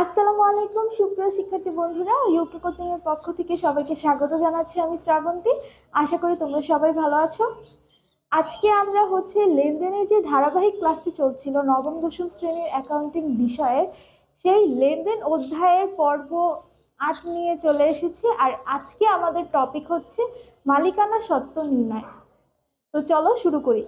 আসসালামু আলাইকুম, সুপ্রিয় শিক্ষার্থী বন্ধুরা। ইউকে কোচিং এর পক্ষ থেকে সবাইকে স্বাগত জানাচ্ছি আমি শ্রাবন্তী। আশা করি তোমরা সবাই ভালো আছো। আজকে আমরা হচ্ছে লেনদেনের যে ধারাবাহিক ক্লাসটি চলছিল নবম, দশম শ্রেণির অ্যাকাউন্টিং বিষয়ে, সেই লেনদেন অধ্যায়ের পর্ব আট নিয়ে চলে এসেছি। আর আজকে আমাদের টপিক হচ্ছে মালিকানা সত্ত্ব নির্ণয়। তো চলো শুরু করি।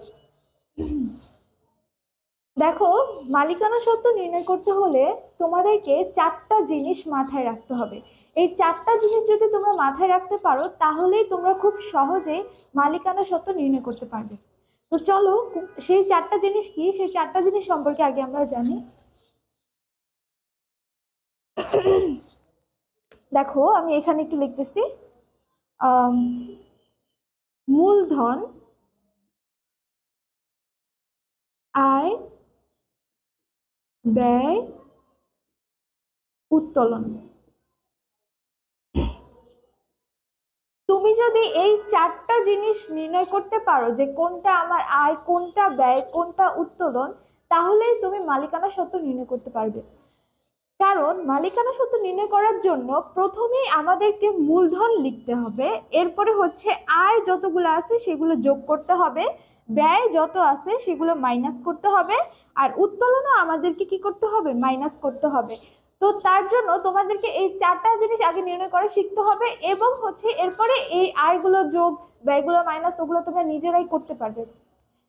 দেখো, মালিকানা সত্ত্ব নির্ণয় করতে হলে তোমাদেরকে চারটা জিনিস মাথায় রাখতে হবে। এই চারটা জিনিস যদি তোমরা মাথায় রাখতে পারো, তাহলেই তোমরা খুব সহজেই মালিকানা সত্ত্ব নির্ণয় করতে পারবে। তো চলো, সেই চারটা জিনিস কি? সেই চারটা জিনিস সম্পর্কে আগে আমরা জানি। দেখো, আমি এখানে একটু লিখতেছি। মূলধন, আয় ব্যয় উত্তোলন। তুমি যদি এই চারটা জিনিস নির্ণয় করতে পারো যে কোনটা আমার আয়, কোনটা ব্যয়, কোনটা উত্তোলন, তাহলেই তুমি মালিকানা সত্ত্ব নির্ণয় করতে পারবে। কারণ মালিকানা সত্ত্ব নির্ণয় করার জন্য প্রথমেই আমাদেরকে মূলধন লিখতে হবে। এরপরে হচ্ছে আয় যতগুলো আছে সেগুলো যোগ করতে হবে। ব্যয় যত আছে সেগুলো মাইনাস করতে হবে। আর উত্তোলনও আমাদেরকে কি করতে হবে? মাইনাস করতে হবে। তো তার জন্য তোমাদেরকে এই চারটা জিনিস আগে নির্ণয় করা শিখতে হবে এবং হচ্ছে এরপরে এই আয়গুলো যোগ, ব্যয়গুলো মাইনাস ওগুলো তোমরা নিজেরাই করতে পারবে।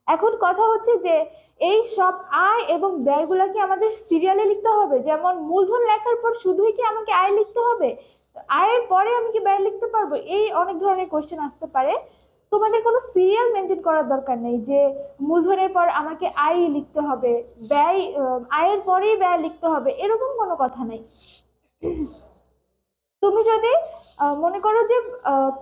এখন কথা হচ্ছে যে এই সব আয় এবং ব্যয়গুলো কি আমাদের সিরিয়ালে লিখতে হবে। যেমন মূলধন লেখার পর শুধুই কি আমাকে আয় লিখতে হবে? আয়ের পরে আমি কি ব্যয় লিখতে পারব? এই অনেক ধরনের কোশ্চেন আসতে পারে। তোমাদের কোনো সিরিয়াল মেনটেন করার দরকার নেই যে মূলধনের পর আমাকে আয় লিখতে হবে, ব্যয় আয়ের পরেই ব্যয় লিখতে হবে, এরকম কোনো কথা নেই। তুমি যদি মনে করো যে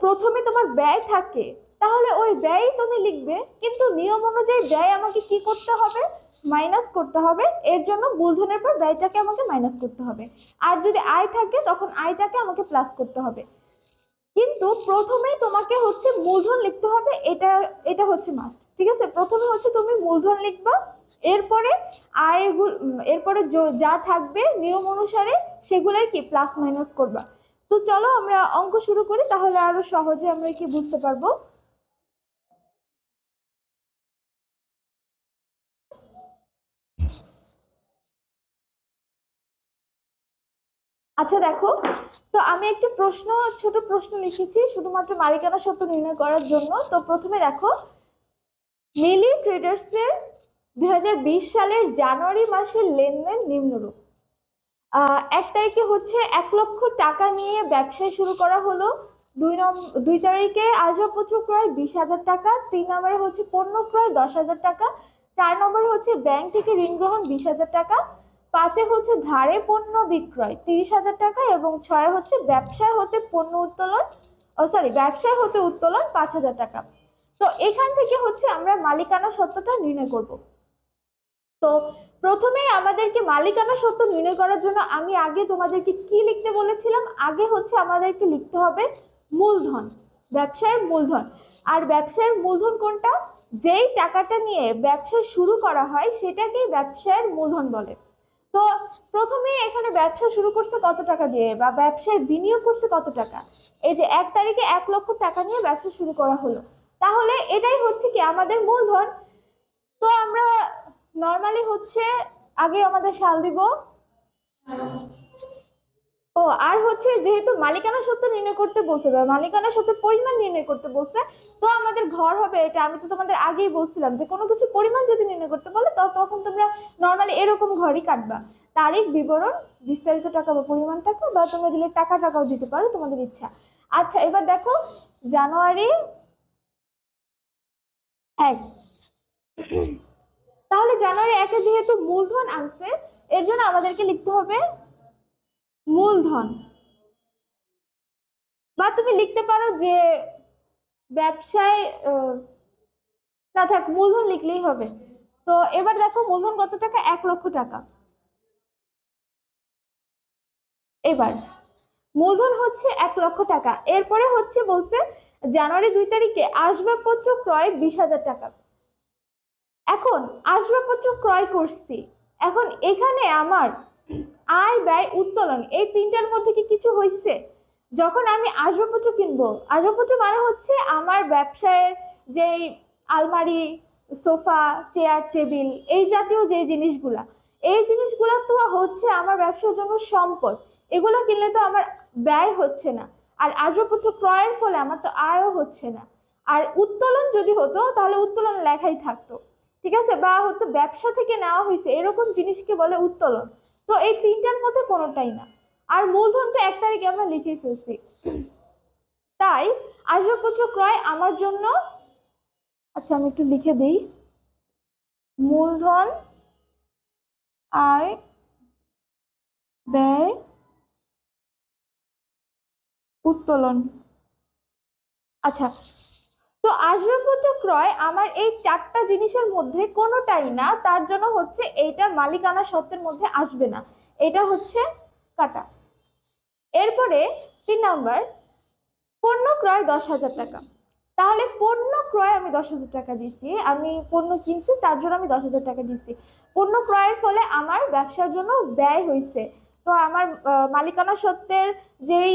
প্রথমে তোমার ব্যয় থাকে, তাহলে ওই ব্যয় তুমি লিখবে, কিন্তু নিয়ম অনুযায়ী ব্যয় আমাকে কি করতে হবে? মাইনাস করতে হবে, এর জন্য মূলধনের পর ব্যয়টাকে আমাকে মাইনাস করতে হবে। আর যদি আয় থাকে, তখন আয়টাকে আমাকে প্লাস করতে হবে। কিন্তু প্রথমেই তোমাকে হচ্ছে মূলধন লিখতে হবে, এটা এটা হচ্ছে মাস্ট ঠিক আছে? প্রথমে হচ্ছে তুমি মূলধন লিখবা, এরপরে আয়গুলো এরপরে যা থাকবে নিয়ম অনুসারে সেগুলোই কি প্লাস মাইনাস করবা। তো চলো আমরা অঙ্ক শুরু করি, তাহলে আরও সহজে আমরা কি বুঝতে পারব? আচ্ছা দেখো। তো আমি একটি প্রশ্ন, ছোট প্রশ্ন লিখেছি শুধুমাত্র মালিকানা সত্ত্ব নির্ণয় করার জন্য। তো প্রথমে দেখো, মিলি ট্রেডার্সের দু হাজার বিশ সালের জানুয়ারি মাসের লেনদেন নিম্নরূপ। এক তারিখে হচ্ছে এক লক্ষ টাকা নিয়ে ব্যবসা শুরু করা হলো। দুই নম্বর দুই তারিখে আসবাবপত্র ক্রয় বিশ হাজার টাকা, তিন নম্বরে হচ্ছে পণ্য ক্রয় দশ হাজার টাকা, চার নম্বরে হচ্ছে ব্যাংক থেকে ঋণ গ্রহণ বিশ হাজার টাকা পাঁচে হচ্ছে ধারে পণ্য বিক্রয়, তিরিশ হাজার টাকা এবং ছয় হচ্ছে ব্যবসায় হতে পণ্য উত্তোলন, ও সরি ব্যবসায় হতে উত্তোলন পাঁচ হাজার টাকা। তো এখান থেকে হচ্ছে আমরা মালিকানা সত্যটা নির্ণয় করব। তো প্রথমেই আমাদেরকে মালিকানা সত্য নির্ণয় করার জন্য আমি আগে তোমাদেরকে কি লিখতে বলেছিলাম? আগে হচ্ছে আমাদেরকে লিখতে হবে মূলধন, ব্যবসায়ের মূলধন। আর ব্যবসায়ের মূলধন কোনটা? যেই টাকাটা নিয়ে ব্যবসা শুরু করা হয় সেটাকেই ব্যবসায়ের মূলধন বলে। তো প্রথমে এখানে ব্যবসা শুরু করছে কত টাকা দিয়ে বা ব্যবসায় বিনিয়োগ করছে কত টাকা? এই যে এক তারিখে এক লক্ষ টাকা নিয়ে ব্যবসা শুরু করা হলো। তাহলে এটাই হচ্ছে কি আমাদের মূলধন? তো আমরা নর্মালি হচ্ছে আগে আমাদের সাল দিব। ও, আর হচ্ছে যেহেতু মালিকানা সত্ত্ব নির্ণয় করতে বলছে বা মালিকানা সত্ত্বের পরিমাণ নির্ণয় করতে বলছে, তো আমাদের ঘর হবে এটা, আমি তো তোমাদের আগেই বলছিলাম যে কোনো কিছু পরিমাণ যদি নির্ণয় করতে বলে তখন তোমরা নর্মালি এরকম ঘরই কাটবা। তারিখ, বিবরণ, বিস্তারিত টাকা বা পরিমাণ টাকা বা তোমরা দিলে টাকা টাকাও দিতে পারো তোমাদের ইচ্ছা। আচ্ছা এবার দেখো, জানুয়ারি এক। তাহলে জানুয়ারি একে যেহেতু মূলধন আনছে, এর জন্য আমাদেরকে লিখতে হবে মূলধন। বা তুমি লিখতে পারো যে ব্যবসায় না থাক, মূলধন লিখলেই হবে। তো এবার দেখো মূলধন কত টাকা? এক লক্ষ টাকা। এবার, মূলধন হচ্ছে এক লক্ষ টাকা। এরপরে হচ্ছে বলছে, জানুয়ারি দুই তারিখে আসবাবপত্র ক্রয় বিশ হাজার টাকা। এখন আসবাবপত্র ক্রয় করছি। এখন এখানে আমার আয়, ব্যয়, উত্তোলন, এই তিনটার মধ্যে কি কিছু হয়েছে যখন আমি আসবাবপত্র কিনবো, আসবাবপত্র মানে হচ্ছে আমার ব্যবসায়ের যেই আলমারি, সোফা, চেয়ার, টেবিল, এই জাতীয় যে জিনিসগুলা, এই জিনিসগুলা তো হচ্ছে আমার ব্যবসার জন্য সম্পদ। এগুলো কিনলে তো আমার ব্যয় হচ্ছে না। আর আসবাবপত্র ক্রয়ের ফলে আমার তো আয়ও হচ্ছে না। আর উত্তোলন যদি হতো, তাহলে উত্তোলন লেখাই থাকতো। ঠিক আছে? বা হতো ব্যবসা থেকে নেওয়া হয়েছে এরকম জিনিসকে বলে উত্তোলন। তো এই তিনটার মধ্যে কোনোটাই না। আর মূলধন তো এক তারিখে আমরা লিখে ফেলছি। তাই আসবাবপত্র ক্রয় আমার জন্য আচ্ছা আমি একটু লিখে দিই, মূলধন আয় ব্যয় উত্তোলন। আচ্ছা তো আসবাবপত্র ক্রয় আমার এই চারটা জিনিসের মধ্যে কোনোটাই না, তার জন্য হচ্ছে এইটা মালিকানা সত্ত্বের মধ্যে আসবে না। এটা হচ্ছে কাটা। এরপরে তিন নাম্বার, পণ্য ক্রয় দশ হাজার টাকা। তাহলে পণ্য ক্রয় আমি দশ হাজার টাকা দিচ্ছি আমি পণ্য কিনছি, তার জন্য আমি দশ হাজার টাকা দিচ্ছি পণ্য ক্রয়ের ফলে আমার ব্যবসার জন্য ব্যয় হয়েছে। তো আমার মালিকানা সত্ত্বের যেই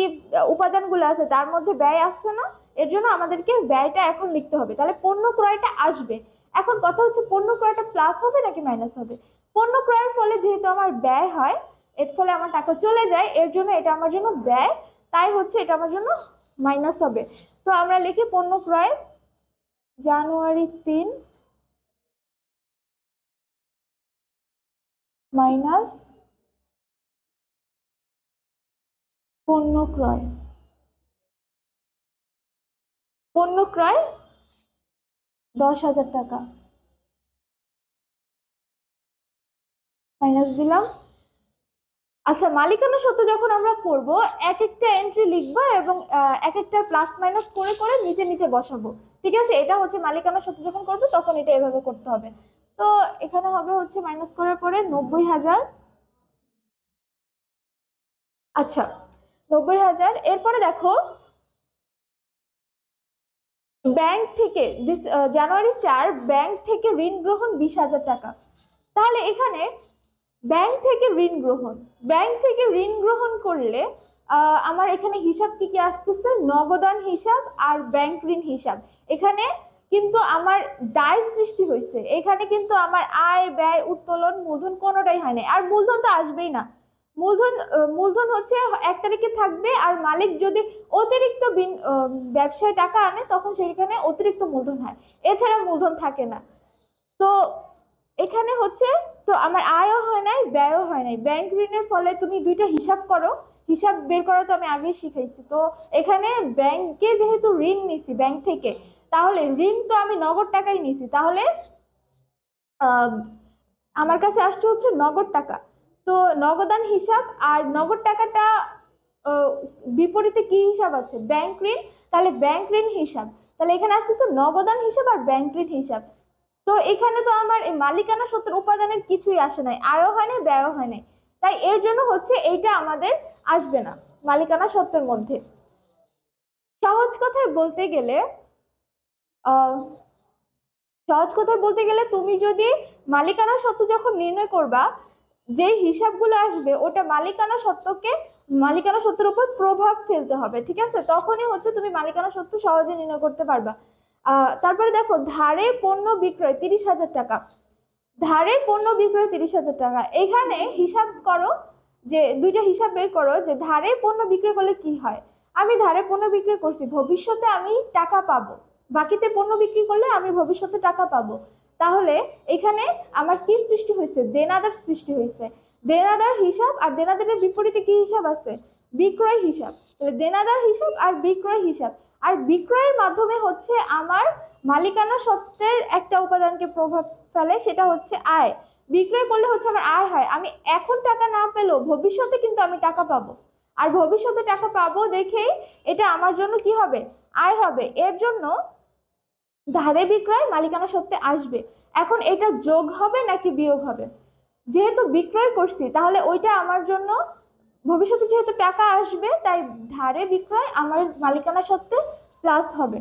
উপাদানগুলো আছে, তার মধ্যে ব্যয় আসছে না। এর জন্য আমাদেরকে ব্যয়টা এখন লিখতে হবে। তাহলে পণ্য ক্রয়টা আসবে। এখন কথা হচ্ছে পণ্য ক্রয়টা প্লাস হবে নাকি মাইনাস হবে? পণ্য ক্রয়ের ফলে যেহেতু আমার ব্যয় হয়, এর ফলে আমার টাকা চলে যায়, এর জন্য এটা আমার জন্য ব্যয়, তাই হচ্ছে এটা আমার জন্য মাইনাস হবে। তো আমরা লিখি পণ্য ক্রয় জানুয়ারি তিন মাইনাস পণ্য ক্রয়। পণ্য ক্রয় দশ হাজার টাকা। মাইনাস দিলাম। আচ্ছা মালিকানা সত্ত্ব যখন আমরা করব, এক একটা এন্ট্রি লিখব এবং এক একটা প্লাস মাইনাস করে করে নিচে নিচে বসাবো। ঠিক আছে? এটা হচ্ছে মালিকানা সত্ত্ব যখন করব, তখন এটা এভাবে করতে হবে। তো, এখানে হবে হচ্ছে মাইনাস করার পরে নব্বই হাজার। আচ্ছা নব্বই হাজার। এরপরে দেখো ব্যাংক থেকে জানুয়ারি চার ব্যাংক থেকে ঋণ গ্রহণ বিশ হাজার টাকা। তাহলে এখানে ব্যাংক থেকে ঋণ গ্রহণ। ব্যাংক থেকে ঋণ গ্রহণ করলে আমার এখানে হিসাব কি কি আসতেছে? নগদান হিসাব আর ব্যাংক ঋণ হিসাব। এখানে কিন্তু আমার দায় সৃষ্টি হয়েছে। এখানে কিন্তু আমার আয়, ব্যয়, উত্তোলন, মূলধন কোনোটাই হয় না আর মূলধন তো আসবেই না। মূলধন মূলধন হচ্ছে এক তারিখে থাকবে আর মালিক যদি অতিরিক্ত ব্যবসায় টাকা আনে, তখন সেখানে অতিরিক্ত মূলধন হয়। এছাড়া মূলধন থাকে না। তো এখানে হচ্ছে, তো আমার আয়ও হয় নাই, ব্যয়ও হয় নাই। ব্যাংক ঋণের ফলে তুমি দুইটা হিসাব করো। হিসাব বের করা তো আমি আগেই শিখাইছি। তো এখানে ব্যাংকে যেহেতু ঋণ নিছি ব্যাংক থেকে, তাহলে ঋণ তো আমি নগদ টাকাই নিছি। তাহলে আমার কাছে আসছে হচ্ছে নগদ টাকা। তো নগদান হিসাব আর নগদ টাকাটা বিপরীতে কি হিসাব আছে? ব্যাংক ঋণ? তাহলে ব্যাংক ঋণ হিসাব। তাহলে এখানে আসতেছে নগদান হিসাব আর ব্যাংক ঋণ হিসাব। তো এখানে তো আমার এই মালিকানা সত্ত্বের উপাদানের কিছুই আসে নাই। আয়ও হয় নাই, ব্যয়ও হয় নাই। তাই এর জন্য হচ্ছে এইটা আমাদের আসবে না, মালিকানা সত্ত্বের মধ্যে। সহজ কথায় বলতে গেলে সহজ কথায় বলতে গেলে তুমি যদি মালিকানা সত্ত্ব যখন নির্ণয় করবা যে হিসাবগুলো আসবে, ওটা মালিকানা সত্ত্বকে মালিকানা সত্ত্বের উপর প্রভাব ফেলতে হবে, ঠিক আছে? তখনই হচ্ছে তুমি মালিকানা সত্ত্ব সহজে নির্ণয় করতে পারবা। তারপরে দেখো, ধারে পণ্য বিক্রয় তিরিশ হাজার টাকা। ধারে পণ্য বিক্রয় তিরিশ হাজার টাকা। এখানে হিসাব করো যে, দুইটা হিসাব বের করো যে, ধারে পণ্য বিক্রয় করলে কি হয়? আমি ধারে পণ্য বিক্রয় করছি, ভবিষ্যতে আমি টাকা পাবো। বাকিতে পণ্য বিক্রি করলে আমি ভবিষ্যতে টাকা পাবো। তাহলে এখানে আমার কি সৃষ্টি হয়েছে? দেনাদার সৃষ্টি হয়েছে। দেনাদার হিসাব আর দেনাদারের বিপরীতে কি হিসাব আছে? বিক্রয় হিসাব। তাহলে দেনাদার হিসাব আর বিক্রয় হিসাব। আর বিক্রয়ের মাধ্যমে হচ্ছে আমার মালিকানা সত্ত্বের একটা উপাদানকে প্রভাব ফেলে, সেটা হচ্ছে আয়। বিক্রয় করলে হচ্ছে আমার আয় হয়। আমি এখন টাকা না পেলেও ভবিষ্যতে কিন্তু আমি টাকা পাবো। আর ভবিষ্যতে টাকা পাবো দেখেই এটা আমার জন্য কি হবে? আয় হবে। এর জন্য ধারে বিক্রয়, মালিকানা সত্ত্বে আসবে। এখন এটা যোগ হবে নাকি বিয়োগ হবে? যেহেতু বিক্রয় করছি, তাহলে ওইটা আমার জন্য, ভবিষ্যতে যেহেতু টাকা আসবে, তাই ধারে বিক্রয়, আমার মালিকানা সত্ত্বে প্লাস হবে।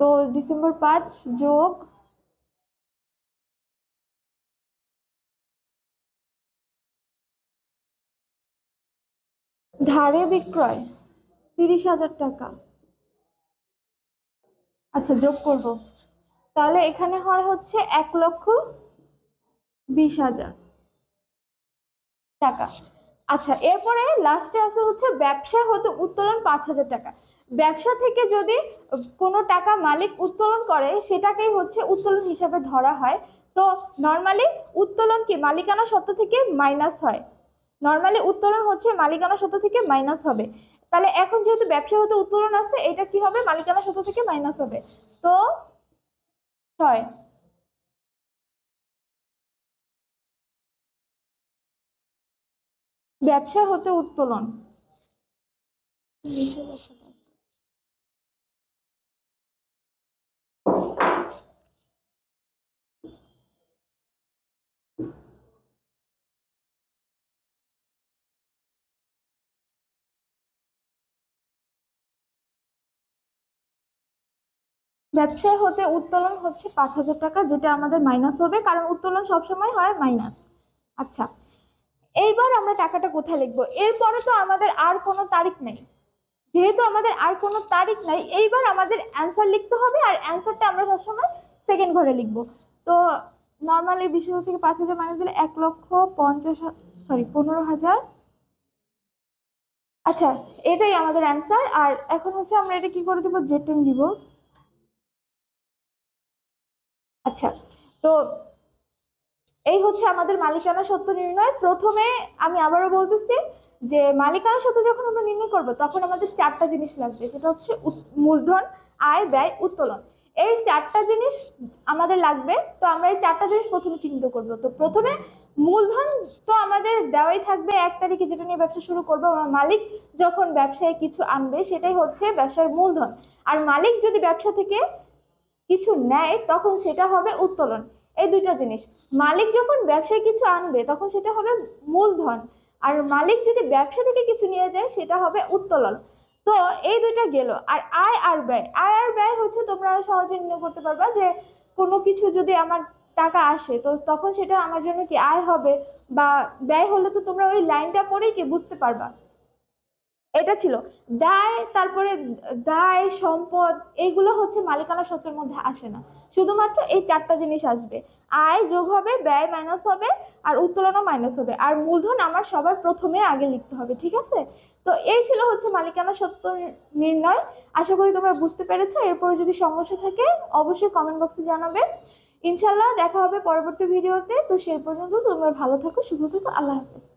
তো ডিসেম্বর পাঁচ যোগ ধারে বিক্রয় তিরিশ হাজার টাকা। আচ্ছা যোগ করব। তাহলে এখানে হয় হচ্ছে এক লক্ষ বিশ হাজার টাকা। আচ্ছা এরপরে লাস্টে আছে হচ্ছে ব্যবসা হতে উত্তোলন পাঁচ হাজার টাকা। ব্যবসা থেকে যদি কোনো টাকা মালিক উত্তোলন করে, সেটাকেই হচ্ছে উত্তোলন হিসাবে ধরা হয়। তো নর্মালি উত্তোলন কি? মালিকানা সত্ত্ব থেকে মাইনাস হয়। নর্মালি উত্তোলন হচ্ছে মালিকানা সত্ত্ব থেকে মাইনাস হবে। তাহলে এখন যেহেতু ব্যবসা হতে উত্তোলন আছে, এটা কি হবে? মালিকানা সত্ত্ব থেকে মাইনাস হবে। তো ছয় ব্যবসা হতে উত্তোলন। ব্যবসায় হতে উত্তোলন হচ্ছে পাঁচ হাজার টাকা, যেটা আমাদের মাইনাস হবে, কারণ উত্তোলন সবসময় হয় মাইনাস আচ্ছা এইবার আমরা টাকাটা কোথায় লিখব? এরপরে তো আমাদের আর কোনো তারিখ নেই। যেহেতু আমাদের আর কোনো তারিখ নাই, এইবার আমাদের অ্যান্সার লিখতে হবে, আর অ্যান্সারটা আমরা সবসময় সেকেন্ড ঘরে লিখব। তো নর্মালি বিশ হাজার থেকে পাঁচ হাজার মাইনাস দিলে এক লক্ষ পঞ্চাশ সরি পনেরো হাজার। আচ্ছা এটাই আমাদের অ্যান্সার আর এখন হচ্ছে আমরা এটা কি করে দেবো? জেটেন দিব। আচ্ছা তো এই হচ্ছে আমাদের মালিকানা সত্য নির্ণয়। প্রথমে আমি আবারও বলতেছি যে মালিকানা সত্য যখন আমরা নির্ণয় করব, তখন আমাদের চারটা জিনিস লাগবে। সেটা হচ্ছে মূলধন, আয়, ব্যয়, উত্তোলন। এই চারটা জিনিস আমাদের লাগবে, তো আমরা এই চারটা জিনিস প্রথমে চিহ্নিত করব। তো প্রথমে মূলধন তো আমাদের দেওয়াই থাকবে এক তারিখে যেটা নিয়ে ব্যবসা শুরু করব। মালিক যখন ব্যবসায় কিছু আনবে, সেটাই হচ্ছে ব্যবসার মূলধন। আর মালিক যদি ব্যবসা থেকে কিছু নেয়, তখন সেটা হবে উত্তোলন। এই দুইটা জিনিস। মালিক যখন ব্যবসায় কিছু আনবে, তখন সেটা হবে মূলধন। আর মালিক যদি ব্যবসা থেকে কিছু নিয়ে যায়, সেটা হবে উত্তোলন। তো এই দুইটা গেল। আর আয় আর ব্যয়। আয় আর ব্যয় হচ্ছে তোমরা সহজে নির্ণয় করতে পারবা যে, কোনো কিছু যদি আমার টাকা আসে, তো তখন সেটা আমার জন্য কি আয় হবে? বা ব্যয় হলে তো তোমরা ওই লাইনটা পড়েই কি বুঝতে পারবা? এটা ছিল। দায়, তারপরে দায়, সম্পদ এইগুলো হচ্ছে মালিকানা সত্ত্বের মধ্যে আসে না। শুধুমাত্র এই চারটা জিনিস আসবে। আয় যোগ হবে, ব্যয় মাইনাস হবে, আর উত্তোলনও মাইনাস হবে। আর মূলধন আমার সবার প্রথমে আগে লিখতে হবে, ঠিক আছে? তো এই ছিল হচ্ছে মালিকানা সত্য নির্ণয়। আশা করি তোমরা বুঝতে পেরেছ। এরপরে যদি সমস্যা থাকে, অবশ্যই কমেন্ট বক্সে জানাবে। ইনশাল্লাহ দেখা হবে পরবর্তী ভিডিওতে তো সেই পর্যন্ত তোমরা ভালো থাকো, সুস্থ থাকো। আল্লাহ হাফেজ।